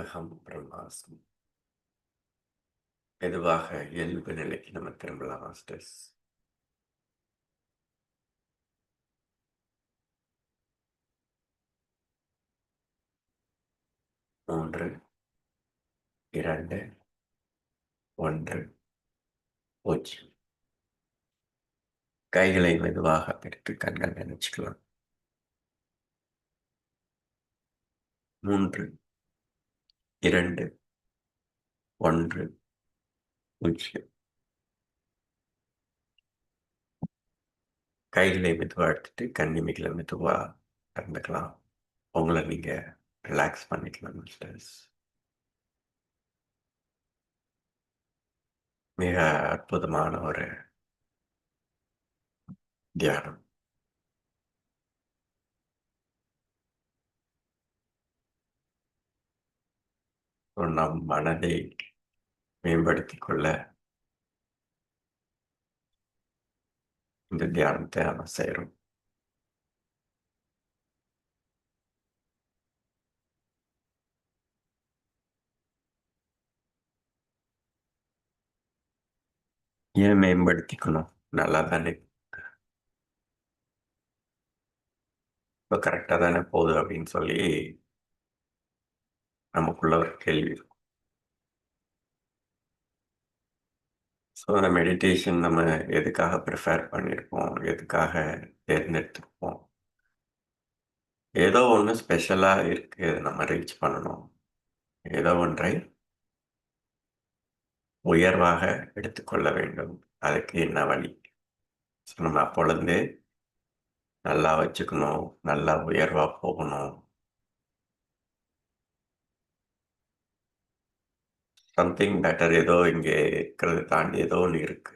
அகம் பிரம்மாஸ்மி மெதுவாக இயல்பு நிலைக்கு நம்ம திரும்பலாம் மாஸ்டர்ஸ். மூன்று இரண்டு ஒன்று பூஜ்ஜியம். கைகளை மெதுவாக பிடித்து கண்கள் நினைச்சுக்கலாம். மூன்று இரண்டு ஒன்று பூஜ்ஜியம் கைகளை மெதுவாக எடுத்துட்டு கண்ணிமைகளை மெதுவாக திறந்துக்கலாம் உங்களை நீங்கள் ரிலாக்ஸ் பண்ணிக்கலாம் மிஸ்டர்ஸ் மிக அற்புதமான ஒரு தியானம். நம் மனதை மேம்படுத்திக் கொள்ள இந்த தியானத்தை நம்ம செய்கிறோம் ஏன் மேம்படுத்திக்கணும் நல்லா தானே இப்போ கரெக்டாக தானே போகுது அப்படின்னு சொல்லி நமக்குள்ள ஒரு கேள்வி இருக்கும். ஸோ அந்த மெடிடேஷன் நம்ம எதுக்காக ப்ரிஃபேர் பண்ணியிருப்போம் எதுக்காக தேர்ந்தெடுத்திருப்போம்? ஏதோ ஒன்று ஸ்பெஷலாக இருக்குது நம்ம ரீச் பண்ணணும். ஏதோ ஒன்றை உயர்வாக எடுத்துக்கொள்ள வேண்டும். அதுக்கு என்ன வழி? ஸோ நம்ம அப்பொழுதே நல்லா வச்சுக்கணும் நல்லா உயர்வாக போகணும். சம்திங் பெட்டர் ஏதோ இங்கே இருக்கிறத தாண்டி ஏதோ ஒன்று இருக்கு.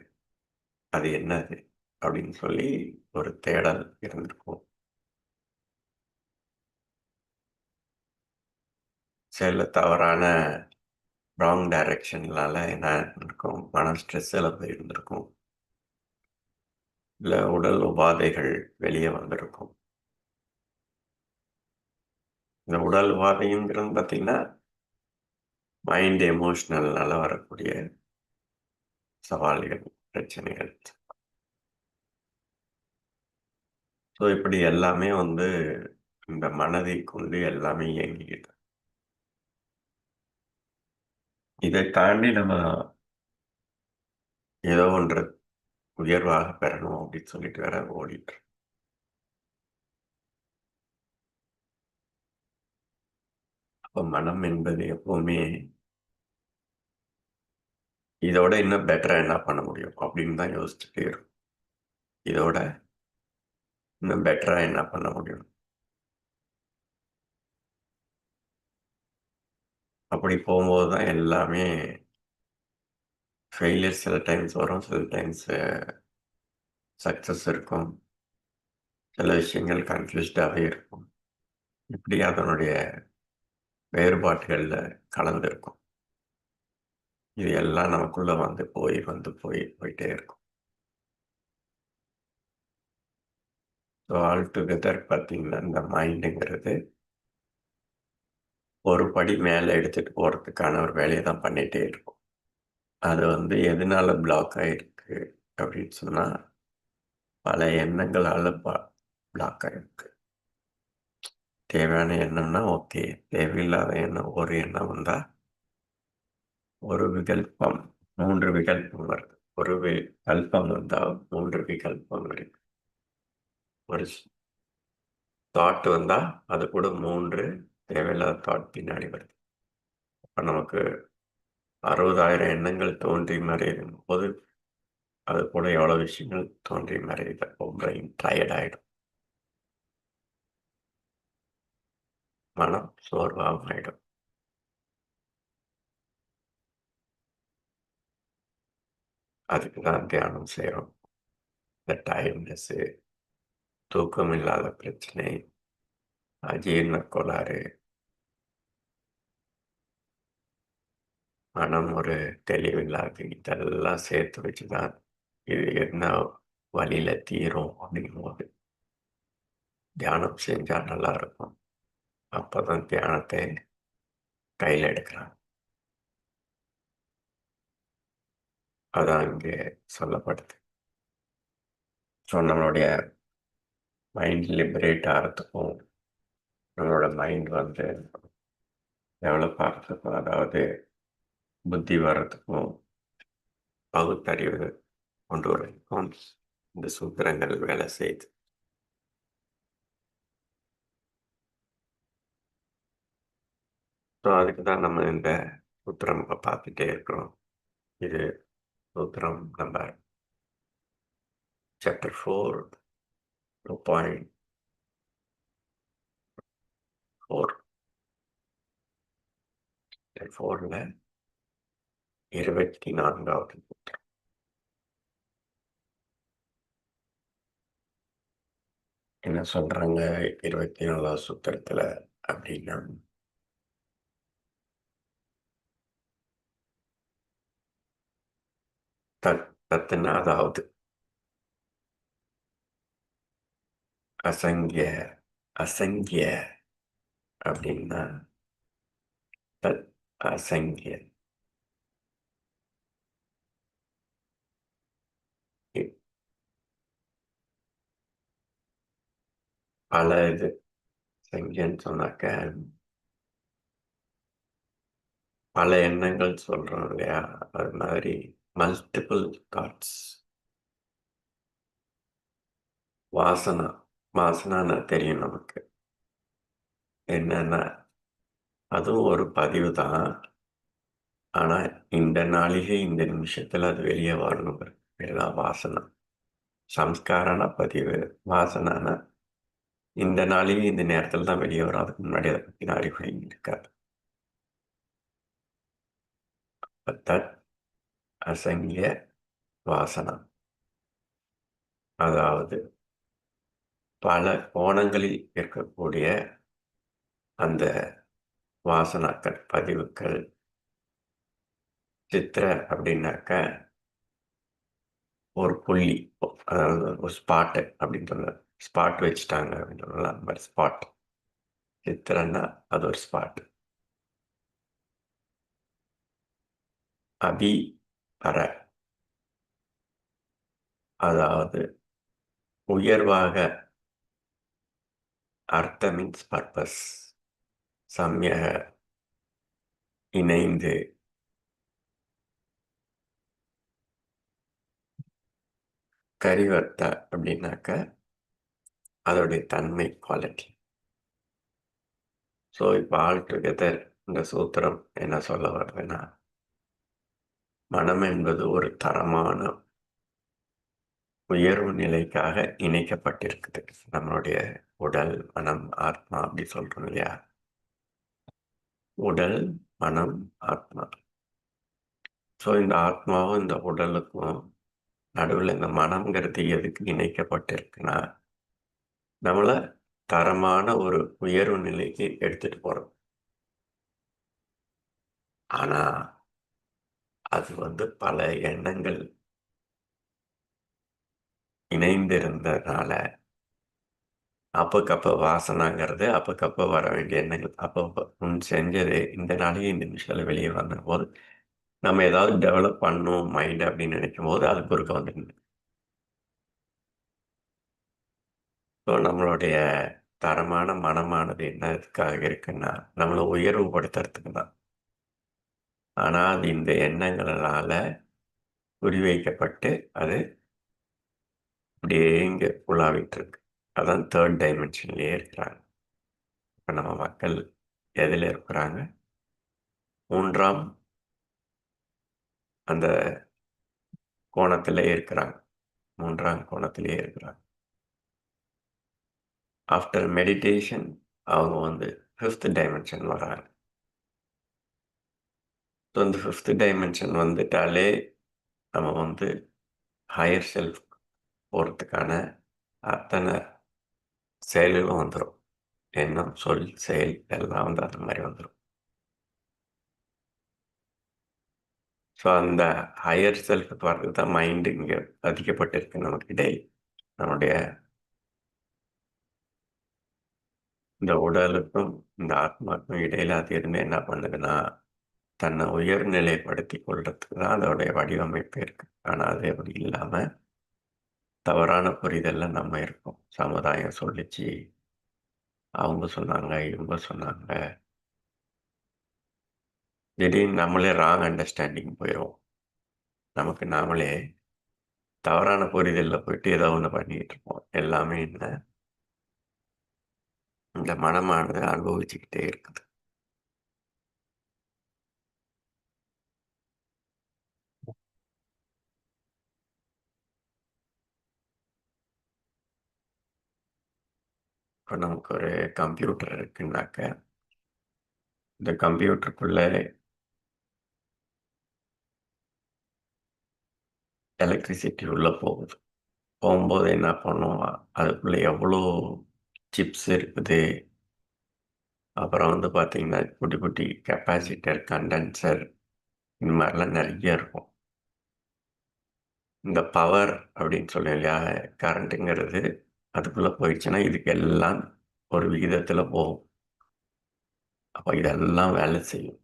அது என்னது? அப்படின்னு சொல்லி ஒரு தேடல் இருந்திருக்கும். சில தவறான ராங் டைரக்ஷன்லால என்ன இருக்கும்? மன ஸ்ட்ரெஸ்ஸில் போயிருந்திருக்கும் இல்லை உடல் உபாதைகள் வெளியே வந்திருக்கும். இந்த உடல் உபாதைங்கிறது பார்த்தீங்கன்னா மைண்ட் எமோஷ்னல்னால வரக்கூடிய சவால்கள் பிரச்சனைகள். ஸோ இப்படி எல்லாமே வந்து இந்த மனதை கொண்டு எல்லாமே இயங்கிக்கிட்டு இதை தாண்டி நம்ம ஏதோ ஒன்று உயர்வாக பெறணும் அப்படின்னு சொல்லிட்டு வேற ஓடிட்டு அப்போ மனம் என்பது எப்பவுமே இதோட இன்னும் பெட்டராக என்ன பண்ண முடியும் அப்படின்னு தான் யோசிச்சுட்டே இருக்கும். இதோட இன்னும் பெட்டராக என்ன பண்ண முடியும்? அப்படி போகும்போது தான் எல்லாமே ஃபெயிலியர் சில டைம்ஸ் வரும் சில டைம்ஸ் சக்ஸஸ் இருக்கும். சில விஷயங்கள் கன்ஃபியூஸ்டாகவே இருக்கும். இப்படி அதனுடைய வேறுபாடுகளில் கலந்துருக்கும். இது எல்லாம் நமக்குள்ள வந்து போய் வந்து போய் போயிட்டே இருக்கும். ஸோ ஆல் டுகெதர் பார்த்தீங்கன்னா இந்த மைண்டுங்கிறது ஒரு படி மேலே எடுத்துட்டு போகிறதுக்கான ஒரு வேலையை தான் பண்ணிகிட்டே இருக்கும். அது வந்து எதனால பிளாக் ஆகிருக்கு அப்படின்னு சொன்னால் பல எண்ணங்களால் பிளாக் ஆகிருக்கு தேவையான எண்ணம்னா ஓகே தேவையில்லாத எண்ணம் ஒரு எண்ணம் வந்தால் ஒரு விகல்பம் மூன்று விகல்பம் வருது. ஒரு விகல்பம் வந்தால் மூன்று விகல்பம் இருக்கு ஒரு தாட் வந்தால் அது கூட மூன்று தேவையில்லாத தாட் பின்னாடி வருது. அப்போ நமக்கு அறுபதாயிரம் எண்ணங்கள் தோன்றி மறையும் போது அது கூட எவ்வளோ விஷயங்கள் தோன்றி மறையுது அப்போ பிரெயின் டயர்ட் ஆகிடும் மனம் சோர்வாகவும் ஆகிடும் அதுக்கு தான் தியானம் செய்கிறோம் இந்த டைம்னஸ்ஸு தூக்கம் இல்லாத பிரச்சனை அஜீர்ண கோளாறு. மனம் ஒரு தெளிவில்லாது இதெல்லாம் சேர்த்து வச்சு தான் இது என்ன வழியில் தீரும் அப்படிங்கும்போது தியானம் செஞ்சால் நல்லா இருக்கும். அப்போதான் தியானத்தை கையில் எடுக்கிறாங்க. அதான் இங்கே சொல்லப்படுது. ஸோ நம்மளுடைய மைண்ட் லிபரேட் ஆகிறதுக்கும் நம்மளோட மைண்ட் வந்து டெவலப் ஆகிறதுக்கும் அதாவது புத்தி வர்றதுக்கும் பகுத்தறிவு கொண்டு வரதுக்கும் இந்த சூத்திரங்கள் வேலை செய்யுது. ஸோ அதுக்கு தான் நம்ம இந்த சூத்திரம் பார்த்துட்டே இருக்கிறோம். இது சூத்திரம் number chapter four two point four ஃபோரில் இருபத்தி நான்காவது சூத்திரம். என்ன சொல்றாங்க இருபத்தி நாலாவது சூத்திரத்துல அப்படின்னா தத் அதாவது அசங்கிய அசங்கிய அப்படின்னா தத் அசங்கிய பல இது சங்கியன்னு சொன்னாக்க பல எண்ணங்கள் சொல்றோம் இல்லையா அது மாதிரி மல்டிபிள் தாட்ஸ் வாசனா வாசனான்னு தெரியும் நமக்கு. என்னன்னா அதுவும் ஒரு பதிவு தான். ஆனால் இந்த நாளிகை இந்த நிமிஷத்தில் அது வெளியே வரணும் எல்லாம் வாசனை. சம்ஸ்காரான பதிவு வாசனான. இந்த நாளிகை இந்த நேரத்தில் தான் வெளியே வரும். அதுக்கு முன்னாடி அதை பற்றி அறிவுரை இருக்காது தத் அசங்கிய வாசனம். அதாவது பல கோணங்களில் இருக்கக்கூடிய அந்த வாசனாக்கள் பதிவுகள் சித்திர அப்படின்னாக்க ஒரு புள்ளி அதாவது ஒரு ஸ்பாட்டு அப்படின்னு சொல்ல ஸ்பாட் வச்சுட்டாங்க அப்படின்னு சொல்லலாம். அந்த மாதிரி ஸ்பாட் சித்திரன்னா அது ஒரு ஸ்பாட் அபி பர அதாவது உயர்வாக அர்த்த மீன்ஸ் பர்பஸ் சமயக இணைந்து கரிவர்த்த அப்படின்னாக்க அதோடைய தன்மை குவாலிட்டி ஸோ இப்போ ஆல் டுகெதர் இந்த சூத்திரம் என்ன சொல்ல வருதுன்னா மனம் என்பது ஒரு தரமான உயர்வு நிலைக்காக இணைக்கப்பட்டிருக்குது. நம்மளுடைய உடல் மனம் ஆத்மா அப்படி சொல்றோம் இல்லையா? உடல் மனம் ஆத்மா. ஸோ இந்த ஆத்மாவும் இந்த உடலுக்கும் நடுவில் இந்த மனம்ங்கிறது எதுக்கு இணைக்கப்பட்டிருக்குன்னா நம்மளை தரமான ஒரு உயர்வு நிலைக்கு எடுத்துட்டு போறோம். ஆனா அது வந்து பல எண்ணங்கள் இணைந்திருந்ததுனால அப்பக்கப்ப வாசனாங்கிறது அப்பக்கப்ப வர வேண்டிய எண்ணங்கள் அப்பப்போ முன் செஞ்சது இந்த நாளையும் இந்த நிமிஷத்தில் வெளியே வந்த போது நம்ம ஏதாவது டெவலப் பண்ணும் மைண்ட் அப்படின்னு நினைக்கும் போது அது குறுக்க வந்துடுது. ஸோ நம்மளுடைய தரமான மனமானது என்னதுக்காக இருக்குன்னா நம்மளை உயர்வுபடுத்துறதுக்கு தான். ஆனால் அது இந்த எண்ணங்களால குறிவைக்கப்பட்டு அது அப்படியே இங்கே உலாவிட்டு இருக்கு அதான் தேர்ட் டைமென்ஷன்லேயே இருக்கிறாங்க. இப்போ நம்ம மக்கள் எதில் இருக்கிறாங்க? மூன்றாம் அந்த கோணத்திலே இருக்கிறாங்க. மூன்றாம் கோணத்திலேயே இருக்கிறாங்க. ஆஃப்டர் மெடிடேஷன் அவங்க வந்து ஃபிஃப்த் டைமென்ஷன் வராங்க. ஸோ இந்த ஃபிஃப்த் டைமென்ஷன் வந்துட்டாலே நம்ம வந்து ஹையர் செல்ஃப் போகிறதுக்கான அத்தனை செயல்களும் வந்துடும் எண்ணம் சொல் செயல் எல்லாம் வந்து அந்த மாதிரி வந்துடும் ஸோ அந்த ஹையர் செல்ஃபுக்கு வர்றதுக்கு தான் மைண்டு இங்கே அதிகப்பட்டிருக்கு நமக்கு டெய்லி நம்முடைய இந்த உடலுக்கும் இந்த ஆத்மாக்கும் இடையில அது எதுவுமே என்ன பண்ணுதுன்னா தன்னை உயர்நிலைப்படுத்தி கொள்றதுக்கு தான் அதோடைய வடிவமைப்பு இருக்கு. ஆனால் அது அப்படி இல்லாமல் தவறான புரிதலில் நம்ம இருக்கோம். சமுதாயம் சொல்லிச்சு. அவங்க சொன்னாங்க இவங்க சொன்னாங்க. திடீர்னு நம்மளே ராங் அண்டர்ஸ்டாண்டிங் போயிடும் நமக்கு நாமளே தவறான புரிதலில் போயிட்டு ஏதோ ஒன்று பண்ணிக்கிட்டு இருப்போம். எல்லாமே என்ன இந்த மனமானது அனுபவிச்சுக்கிட்டே இருக்குது. இப்போ நமக்கு ஒரு கம்ப்யூட்டர் இருக்குன்னாக்க இந்த கம்ப்யூட்டருக்குள்ள எலக்ட்ரிசிட்டி உள்ளே போகுது. போகும்போது என்ன பண்ணுவோம்? அதுக்குள்ளே எவ்வளோ சிப்ஸ் இருக்குது? அப்புறம் வந்து பார்த்திங்கன்னா குட்டி குட்டி கெப்பாசிட்டர் கண்டென்சர் இந்த மாதிரிலாம் நிறைய இருக்கும். இந்த பவர் அப்படின்னு சொல்லி இல்லையா? கரண்ட்டுங்கிறது அதுக்குள்ளே போயிடுச்சுன்னா இதுக்கு எல்லாம் ஒரு விகிதத்தில் போகும். அப்போ இதெல்லாம் வேலை செய்யும்.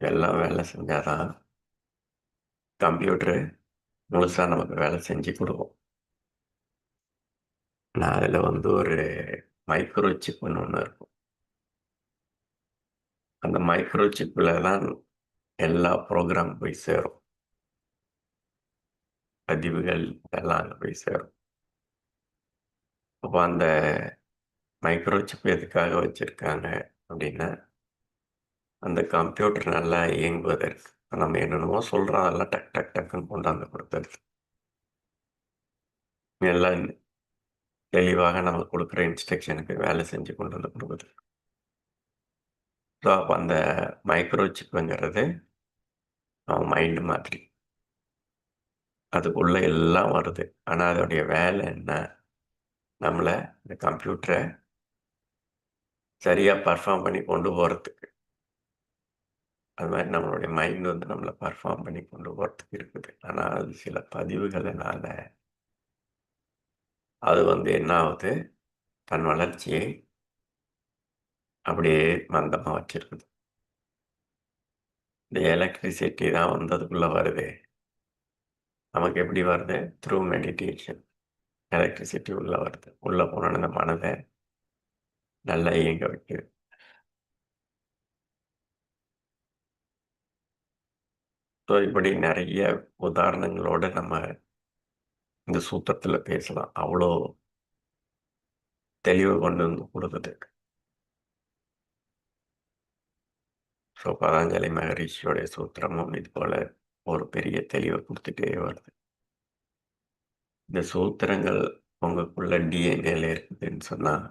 இதெல்லாம் வேலை செஞ்சால் தான் கம்ப்யூட்டரு முழுசாக நமக்கு வேலை செஞ்சு கொடுக்கும். நான் அதில் வந்து ஒரு மைக்ரோ சிப்புன்னு ஒன்று இருக்கும். அந்த மைக்ரோ சிப்பில் தான் எல்லா ப்ரோக்ராம் போய் சேரும். பதிவுகள் எல்லாம் அங்கே போய் சேரும். அப்போ அந்த மைக்ரோசிப் எதுக்காக வச்சுருக்காங்க அப்படின்னா அந்த கம்ப்யூட்டர் நல்லா இயங்குவதற்கு. நம்ம என்னென்னமோ சொல்கிறோம் அதெல்லாம் டக் டக் டக்குன்னு கொண்டாந்து கொடுத்தது எல்லாம் தெளிவாக நம்ம கொடுக்குற இன்ஸ்ட்ரக்ஷனுக்கு வேலை செஞ்சு கொண்டு வந்து கொடுக்குது ஸோ அப்போ அந்த மைக்ரோச்சிப்புங்கிறது அவன் மைண்டு மாதிரி. அதுக்குள்ளே எல்லாம் வருது. ஆனால் அதோடைய வேலை என்ன? நம்மளை இந்த கம்ப்யூட்டரை சரியாக பர்ஃபார்ம் பண்ணி கொண்டு போகிறதுக்கு அது மாதிரி நம்மளுடைய மைண்ட் வந்து நம்மளை பர்ஃபார்ம் பண்ணி கொண்டு போகிறதுக்கு இருக்குது. ஆனால் அது சில பதிவுகளினால அது வந்து என்ன ஆகுது? தன் வளர்ச்சியை அப்படியே மந்தமாக வச்சிருக்குது. இந்த எலக்ட்ரிசிட்டி தான் வந்து அதுக்குள்ளே வருது. நமக்கு எப்படி வருது? த்ரூ மெடிடேஷன் எலக்ட்ரிசிட்டி உள்ளே வருது. உள்ளே போனோன்னு இந்த மனதை நல்லா இயங்க வைக்குது ஸோ இப்படி நிறைய உதாரணங்களோட நம்ம இந்த சூத்திரத்தில் பேசலாம். அவ்வளோ தெளிவு கொண்டு வந்து கொடுக்குது ஸோ பதாஞ்சலி மகரிஷியோடைய சூத்திரமும் இது போல் ஒரு பெரிய தெளிவை கொடுத்துட்டே வருது. இந்த சூத்திரங்கள் உங்களுக்குள்ள டிஎன்ஏல இருக்குதுன்னு சொன்னால்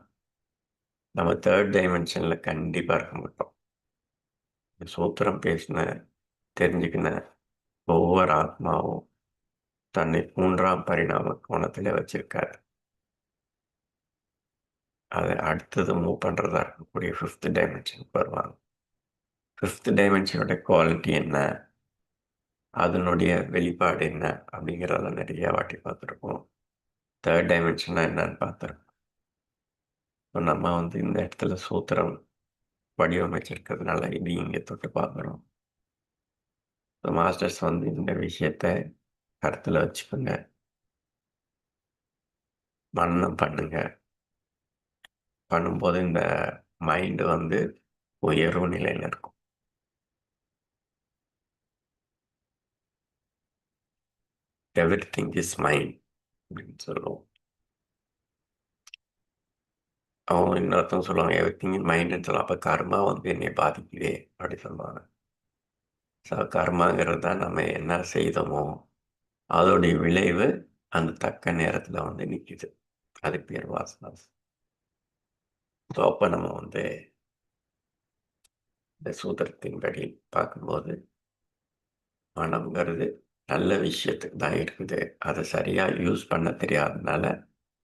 நம்ம தேர்ட் டைமென்ஷனில் கண்டிப்பாக இருக்க மாட்டோம். இந்த சூத்திரம் பேசின தெரிஞ்சுக்கின ஒவ்வொரு ஆத்மாவும் தன்னை மூன்றாம் பரிணாம கோணத்தில் வச்சிருக்காரு. அதை அடுத்தது மூவ் பண்ணுறதா இருக்கக்கூடிய ஃபிஃப்த் டைமென்ஷனுக்கு வருவாங்க. ஃபிஃப்த் டைமென்ஷனோட குவாலிட்டி என்ன? அதனுடைய வெளிப்பாடு என்ன அப்படிங்கிறத நிறைய வாட்டி பார்த்துருப்போம். தேர்ட் டைமென்ஷனாக என்னன்னு பார்த்துருக்கோம் இப்போ நம்ம வந்து இந்த இடத்துல சூத்திரம் வடிவமைச்சிருக்கிறதுனால இது இங்கே தொட்டு பார்க்குறோம் மாஸ்டர்ஸ் வந்து இந்த விஷயத்த கருத்தில் வச்சுக்கோங்க. மன்னம் பண்ணுங்க. பண்ணும்போது இந்த மைண்டு வந்து உயர்வு நிலையில் இருக்கும். எவ்ரி திங் இஸ் மைண்ட் அப்படின்னு சொல்லுவோம் அவங்க இன்னொருத்தவங்க சொல்லுவாங்க? எவ்ரித்திங் திங் இஸ் மைண்டுன்னு சொல்லுவாங்க அப்போ கர்மா வந்து என்னை பாதிக்குதே அப்படி சொல்லுவாங்க. ஸோ கர்மாங்கிறது தான் நம்ம என்ன செய்தோமோ அதோடைய விளைவு அந்த தக்க நேரத்தில் வந்து நிற்கிது அது பேர் வாசனா ஸோ அப்போ நம்ம வந்து இந்த சூத்திரத்தின்படி பார்க்கும்போது மனம்ங்கிறது நல்ல விஷயத்துக்கு தான் இருக்குது. அதை சரியாக யூஸ் பண்ண தெரியாததுனால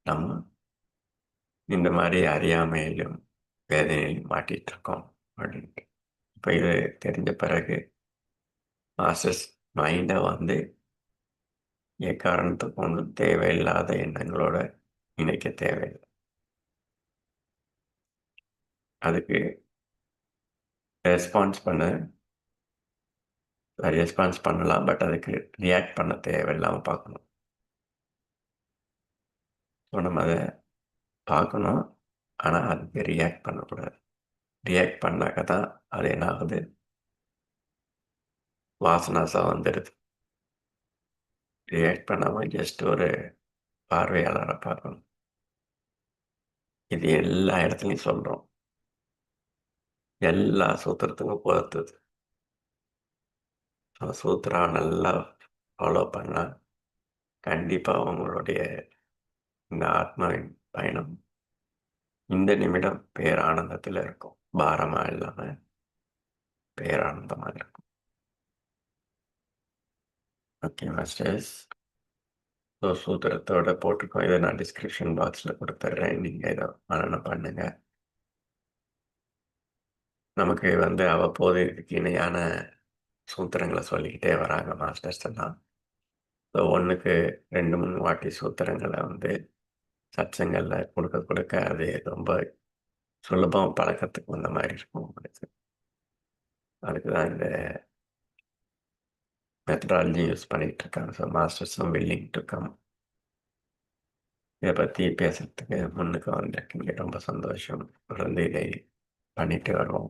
நம்ம இந்த மாதிரி அறியாமையிலும் வேதனையிலும் மாட்டிகிட்டு இருக்கோம் அப்படின்ட்டு. இப்போ இது தெரிஞ்ச பிறகு மாஸ்டர்ஸ் மைண்டை வந்து எக்காரணத்துக்கு ஒன்றும் தேவையில்லாத எண்ணங்களோட இணைக்க தேவையில்லை. அதுக்கு ரெஸ்பான்ஸ் பண்ண ரெஸ்பான்ஸ் பண்ணலாம் பட் அதுக்கு ரியாக்ட் பண்ண தேவையில்லாமல் பார்க்கணும். ஸோ நம்ம அதை பார்க்கணும். ஆனால் அதுக்கு ரியாக்ட் பண்ணக்கூடாது. ரியாக்ட் பண்ணாக்க தான் அது என்ன ஆகுது? வாசனாசாக வந்துடுது ரியாக்ட் பண்ணாமல் ஜஸ்ட் ஒரு பார்வையாளரை பார்க்கணும். இது எல்லா இடத்துலையும் சொல்கிறோம் எல்லா சூத்திரத்துக்கும் பொறுத்தது ஸோ சூத்திரா நல்லா ஃபாலோ பண்ணால் கண்டிப்பாக உங்களுடைய இந்த ஆத்மாவின் பயணம் இந்த நிமிடம் பேரானந்தத்தில் இருக்கும். பாரமாக இல்லாமல் பேரானந்தமாக இருக்கும். ஓகே மாஸ்டர்ஸ் ஸோ சூத்திரத்தோட போட்டிருக்கோம் இதை நான் டிஸ்கிரிப்ஷன் பாக்ஸில் கொடுத்துட்றேன். நீங்கள் இதை மரணம் பண்ணுங்க. நமக்கு வந்து அவ்வப்போது இதுக்கு இணையான சூத்திரங்களை சொல்லிக்கிட்டே வராங்க மாஸ்டர்ஸ் எல்லாம். ஸோ ஒன்றுக்கு ரெண்டு மூணு வாட்டி சூத்திரங்களை வந்து சச்சங்களில் கொடுக்க கொடுக்க அது ரொம்ப சுலபம் பழக்கத்துக்கு வந்த மாதிரி இருக்கும் உங்களுக்கு. அதுக்கு தான் இந்த மெத்தடாலஜி யூஸ் பண்ணிகிட்டு இருக்காங்க. ஸோ மாஸ்டர்ஸும் வில்லிங் டு கம் இதை பற்றி பேசுறதுக்கு முன்னுக்கு வந்திருக்கீங்க. ரொம்ப சந்தோஷம். தொடர்ந்து இதை பண்ணிட்டு வருவோம்.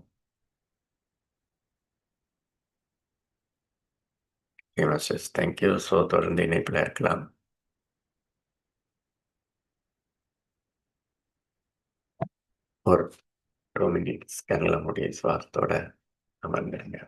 மாஸ்டர்ஸ் தேங்க்யூ ஸோ தொடர்ந்து இணைப்பில் இருக்கலாம் ஒரு டூ மினிட்ஸ் கண்ணில் முடிய சுவாசத்தோட அமர்ந்துருங்க